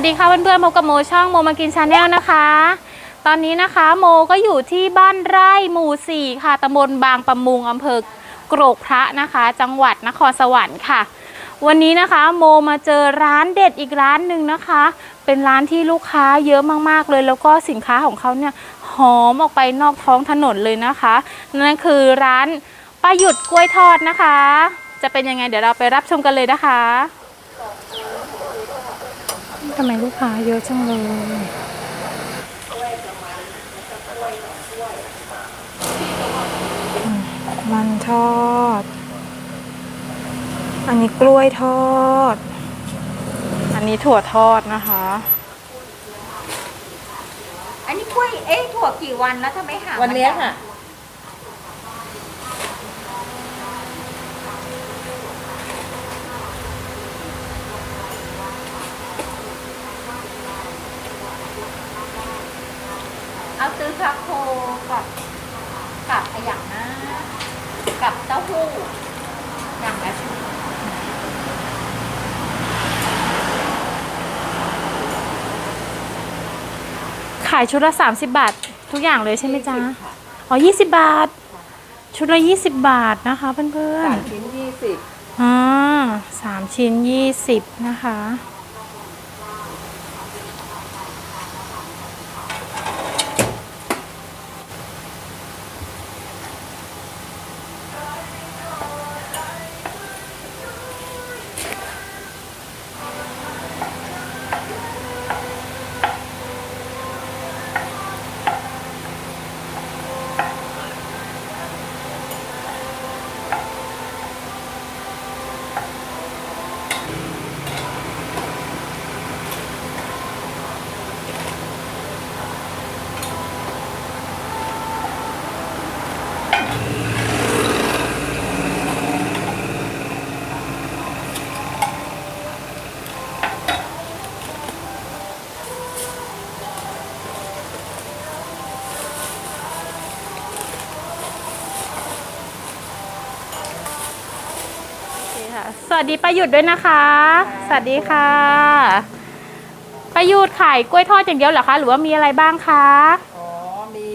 วัสดีค่ะเพื่อนๆพบกับโมช่องโมมากินชาแนลนะคะ ตอนนี้นะคะโมก็อยู่ที่บ้านไร่หมู่สี่ค่ะตำบลบางปะมุงอำเภอโกรกพระนะคะ จังหวัดนครสวรรค์ค่ะ วันนี้นะคะโมมาเจอร้านเด็ดอีกร้านหนึ่งนะคะ เป็นร้านที่ลูกค้าเยอะมากๆเลย แล้วก็สินค้าของเขาเนี่ยหอมออกไปนอกท้องถนนเลยนะคะนั่นคือร้านป้าหยุดกล้วยทอดนะคะ จะเป็นยังไงเดี๋ยวเราไปรับชมกันเลยนะคะ ทำไมลูกค้าเยอะจังเลยอืมมันทอด อันนี้กล้วยทอด อันนี้ถั่วทอดนะคะ อันนี้กล้วย เอ๊ะถั่วกี่วันแล้วทำไมหางวันเนี้ยค่ะ เอาซื้อพระโคกับกับอะไรอย่างนะ กับเต้าหู้อย่างละชุดขายชุดละ 30 บาท ทุกอย่างเลยใช่ไหมจ๊ะ ค่ะอ๋อ 20 บาท ชุดละ 20 บาทนะคะเพื่อนสามชิ้นยี่สิบๆอ่าสามชิ้น 20 นะคะ สวัสดีประยุทธ์ด้วยนะคะ สวัสดีค่ะ ประยุทธ์ขายกล้วยทอดอย่างเดียวเหรอคะ หรือว่ามีอะไรบ้างคะ อ๋อ มี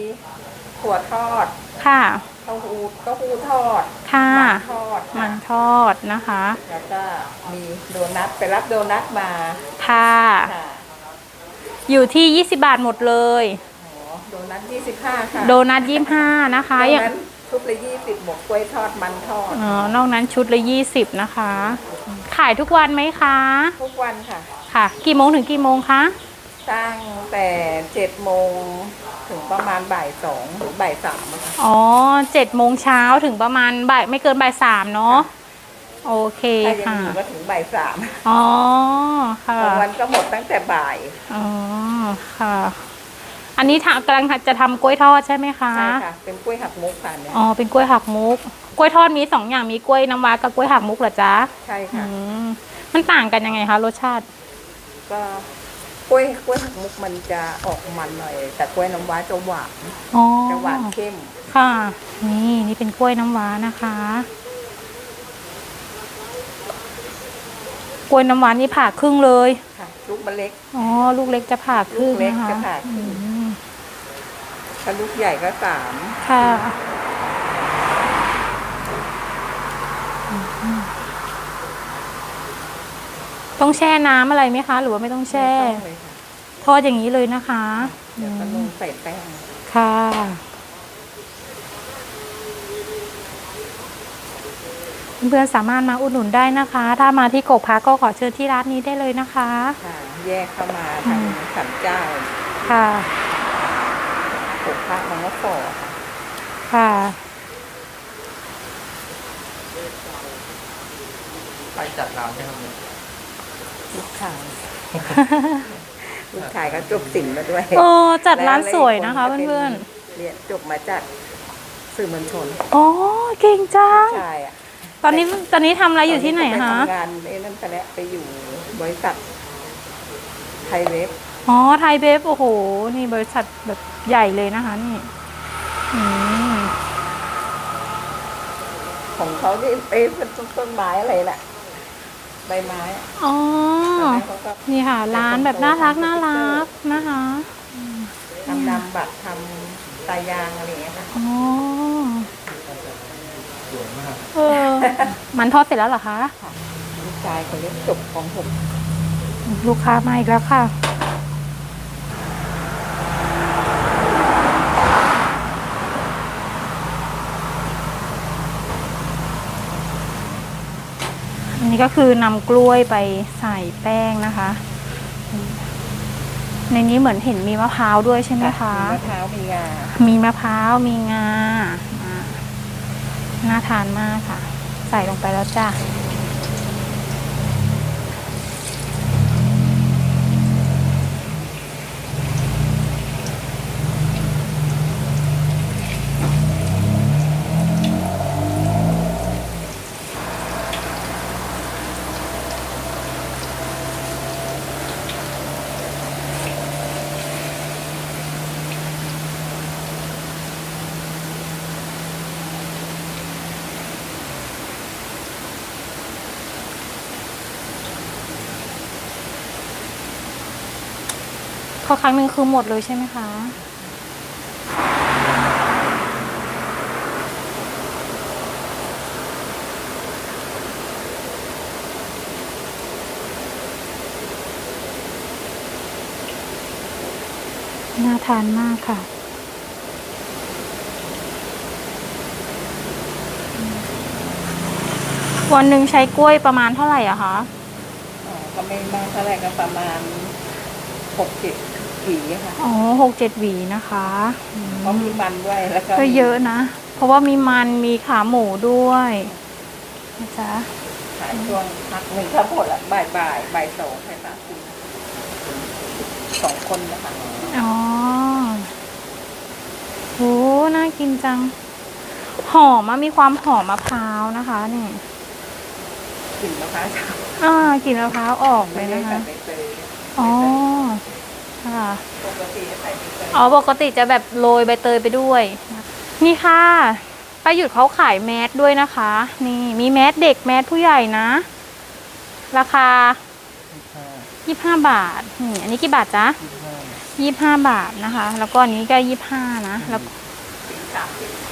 ถั่วทอด ค่ะเต้าหู้เต้าหู้ทอด ค่ะ มันทอด มันทอดนะคะ แล้วก็มีโดนัทไปรับโดนัทมา ค่ะค่ะอยู่ที่ 20 บาทหมดเลยอ๋อโดนัทยี่สิบห้าค่ะ โดนัทยี่ห้านะคะโดอย่างนัท ชุดละยี่สิบบวกกล้วยทอดมันทอด อ๋อนอกนั้นชุดละ 20 นะคะ ขายทุกวันไหมคะ ทุกวันค่ะ ค่ะ กี่โมงถึงกี่โมงคะ ตั้งแต่เจ็ดโมงถึงประมาณบ่ายสองหรือบ่ายสามอะค่ะ อ๋อเจ็ดโมงเช้าถึงประมาณบ่ายไม่เกินบ่ายสามเนาะ โอเคถ้ายังค่ะ อยู่ก็ถึงบ่ายสามอ๋อ ค่ะ บางวันก็หมดตั้งแต่บ่าย อ๋อ ค่ะ อันนี้ทำกำลังจะทำกล้วยทอดใช่ไหมคะใช่ค่ะ เป็นกล้วยหักมุกค่ะเนี่ยอ๋อเป็นกล้วยหักมุก กล้วยทอดมีสองอย่างมีกล้วยน้ำว้ากับกล้วยหักมุกเหรอจ๊ะใช่อืค่ะมมันต่างกันยังไงคะรสชาติ ก็กล้วยกล้วยหักมุกมันจะออกมันหน่อย แต่กล้วยน้ำว้าจะหวานอ๋อจะหวานเข้มค่ะ นี่นี่เป็นกล้วยน้ำว้านะคะ กล้วยน้ำว้านี่ผ่าครึ่งเลยค่ะ ลูกมันเล็กอ๋อลูกเล็กจะผ่าครึ่งลูกเล็กนะคะจะผ่าครึ่งอืม ถ้าลูกใหญ่ก็สามค่ะ ต้องแช่น้ำอะไรไหมคะ หรือว่าไม่ต้องแช่ ไม่ต้องเลยค่ะทอดอย่างนี้เลยนะคะเดี๋ยวก็ลงใส่แป้งค่ะ เพื่อนๆสามารถมาอุดหนุนได้นะคะ ถ้ามาที่กกพระก็ขอเชิญที่ร้านนี้ได้เลยนะคะ ค่ะ แยกเข้ามาทางสันเจ้า ค่ะปก พระมันก็ฟอค่ะค่ะ ไปจัดร้านใช่ไหมครับลูกชายลูกชายก็จบศิลป์มาด้วยโอ้จัดร้านและสวยนะคะก็เพื่อนเรียนจบมาจากสื่อมวลชนๆอ๋อเก่งจังใช่อะตอนนี้ตอนนี้ทำอะไรอยู่ที่ไหนตคะปทำงานไอ้นั่นไปแล้วไปอยู่บริษัทไทยเวฟ อ๋อ ไทยเบฟ โอ้โห นี่บริษัทแบบใหญ่เลยนะคะนี่อืมของเขาที่เอ๊ะเป็นต้นไม้อะไรน่ะ ใบไม้อะอ๋อแล้วเขาก็นี่ค่ะ ร้านแบบน่ารักน่ารักนะคะทำนำบัตรทำตายางอะไรอย่างเงี้ยค่ะอ๋อสวยมากเออ มันทอดเสร็จแล้วเหรอคะ ลูกชายเขาเรียกจบของผม ลูกค้ามาอีกแล้วค่ะ นนี้ก็คือนำกล้วยไปใส่แป้งนะคะ ในนี้เหมือนเห็นมีมะพร้าวด้วยใช่ไหมคะมีมะพร้าวมีงา มีมะพร้าวมีงาอ่าน่าทานมากค่ะ ใส่ลงไปแล้วจ้ะ อครั้งหนึ่งคือหมดเลยใช่ไหมคะน่าทานมากค่ะ วันหนึ่งใช้กล้วยประมาณเท่าไหร่อะคะอ๋อก็ไม่มากเท่าไหร่ก็ประมาณหกเจ็ด หวีค่ะอ๋อหกเจ็ดหวีนะคะอืมเพราะมีมันด้วยแล้วก็ก็เยอะนะ เพราะว่ามีมันมีขาหมูด้วยนะจ๊ะขายช่วงพักหนึ่งถ้าหมดละบ่ายบ่ายบ่ายสองใครสามสิบสองคนนะคะอ๋อโหน่ากินจัง หอมอะมีความหอมมะพร้าวนะคะนี่กลิ่นมะพร้าวอ่ากลิ่นมะพร้าวออกเลไม่ยได้นะใส่คะ ใบเตยอ๋อ ค่ะปกติจะใส่ใบเตยอ๋อปกติจะแบบโรยใบเตยไปด้วย นี่ค่ะป้าหยุดเขาขายแมสด้วยนะคะ นี่มีแมสเด็กแมสผู้ใหญ่นะ ราคา25บาทนี่อันนี้กี่บาทจ๊ะ25บาทนะคะ แล้วก็อันนี้ก็25นะแล้ว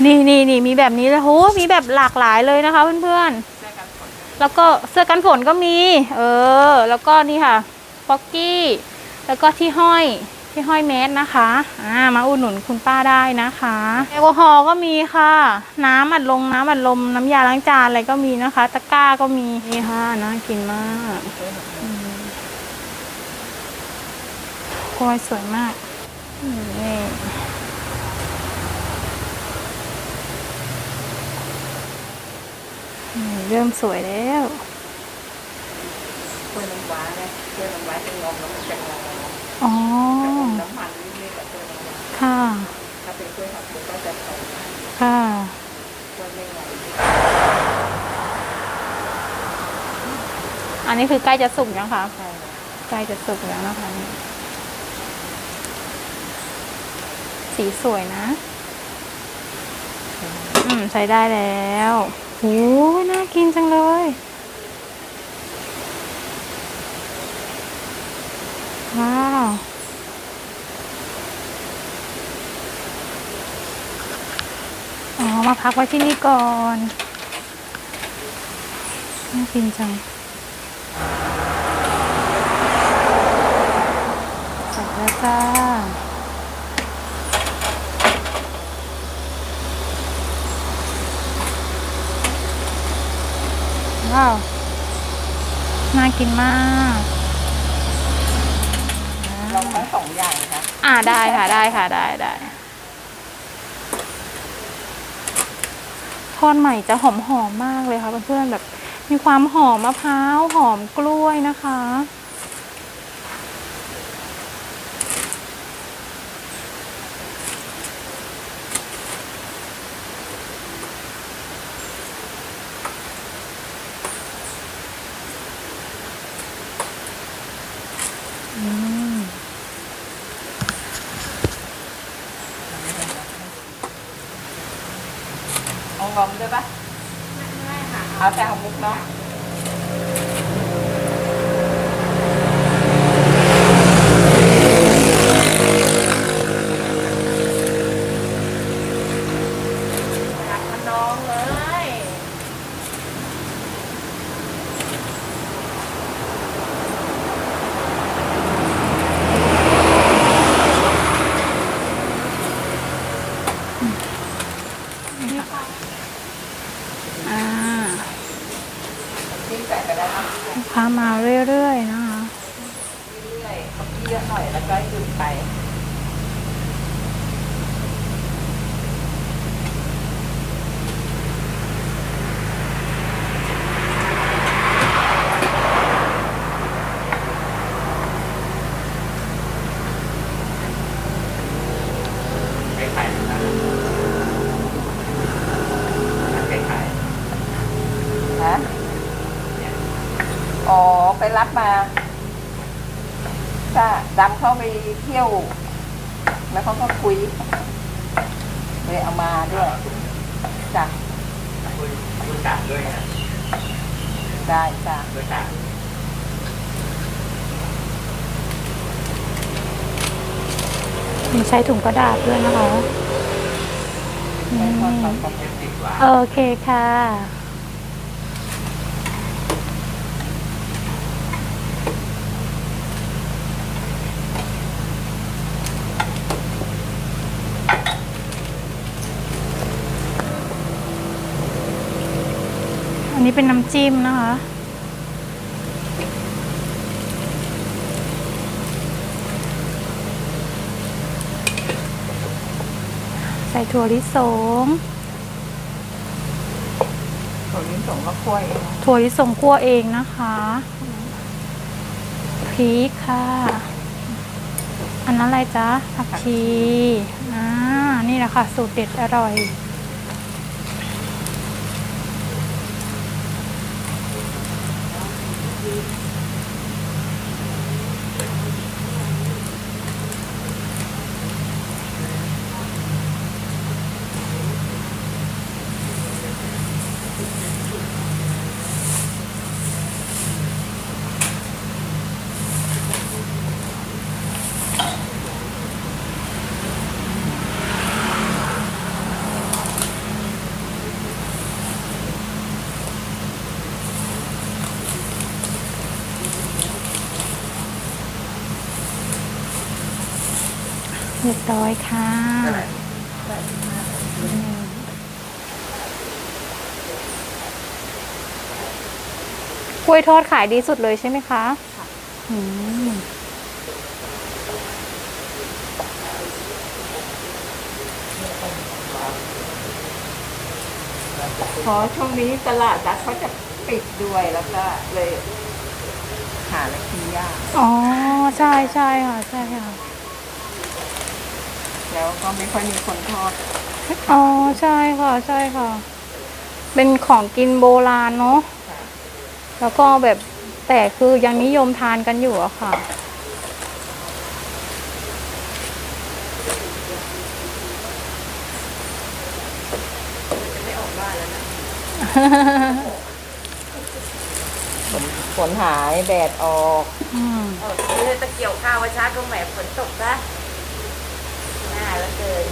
นี่นี่นี่มีแบบนี้เลยโหมีแบบหลากหลายเลยนะคะเพื่อนๆแล้วก็เสื้อกันฝนก็มี เออ แล้วก็นี่ค่ะป๊อกกี้ แล้วก็ที่ห้อยที่ห้อยเมสนะคะ อ่า มาอุดหนุนคุณป้าได้นะคะ แอลกอฮอล์ก็มีค่ะ น้ำอัดลงน้ำอัดลม น้ำยาล้างจานอะไรก็มีนะคะ ตะกร้าก็มี นี่ค่ะ น่ากินมากอืมกล้วยสวยมาก นี่เริ่มสวยแล้วกล้วยน้ำว้าเนี่ยกล้วยน้ำว้าจะงอมแล้วมันจะงอม อ๋อ น้ำมันนิดๆกับกล้วนี้ค่ะ ถ้าเป็นกล้วยหักมุกก็จะใส่ค่ะกล้วยไม่งอมอันนี้คือใกล้จะสุกยังคะใช่ใกล้จะสุกแล้วนะคะสีสวยนะ อืม ใช้ได้แล้วโอ้ยน่ากินจังเลย ว้าวอ๋อ มาพักไว้ที่นี่ก่อนน่ากินจังเสร็จแล้วจ้าว้าว น่ากินมาก ทั้งสองอย่างค่ะ อ่าได้ค่ะได้ค่ะได้ได้ทอดใหม่จะหอมหอมๆมากเลยค่ะเพื่อนๆแบบมีความหอมมะพร้าวหอมกล้วยนะคะ เอางอมด้วยปะไม่ค่ะ เอาแต่ของมุกเนาะ อ่า จิ้มใส่ไปแล้วนะ ลูกค้ามาเรื่อยๆนะคะ เรื่อยๆเอาเยอะหน่อยแล้วก็หยุดไป ไข่ไข่นะไข่ไข่ ฮะอ๋อ ไป รับมาจ้าดำเข้าไปเที่ยว แล้วเขาก็คุยเลยเอามาด้วยจ้ะคุยคุยกาดด้วยนะได้จ้ะด้วยกาดมีใช้ถุงกระดาษด้วยนะคะใช้ทอดปลาปลาเจ็ดสิบกว่าโอเคค่ะ นนี้เป็นน้ำจิ้มนะคะ ใส่ถั่วลิสง ถั่วลิ้นสงก็คั่วเอง ถั่วลิสงคั่วเองนะคะ พริกค่ะ อันนั้นอะไรจ๊ะผักชี อ่า นี่แหละค่ะ สูตรเด็ดอร่อย เรียบร้อยค่ะกล้วยทอดขายดีสุดเลยใช่ไหมคะอืมพอช่วงนี้ตลาดนัดเขาจะปิดด้วยแล้วก็เลย หาอะไรกินยาก อ๋อ ใช่ใช่ค่ะ ใช่ค่ะ แล้วก็ไม่ค่อยมีคนทอดอ๋อใช่ค่ะ ใช่ค่ะ เป็นของกินโบราณเนาะแล้วก็แบบแต่คือยังนิยมทานกันอยู่อะค่ะฝนหายแดดออก อืมเออซื้อตะเกียวข้าวไว้ชาร์จก็แหมฝนตกซะ เลย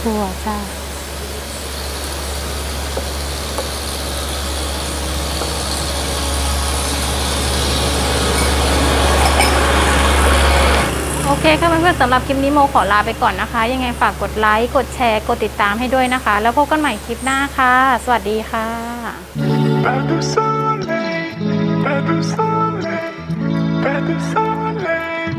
ถั่วจ้าโอเคค่ะเพื่อนๆสำหรับคลิปนี้โมขอลาไปก่อนนะคะ ยังไงฝากกดไลค์ กดแชร์ กดติดตามให้ด้วยนะคะ แล้วพบกันใหม่คลิปหน้าค่ะ สวัสดีค่ะ Pas de soleil, pas de soleil, pas de soleil.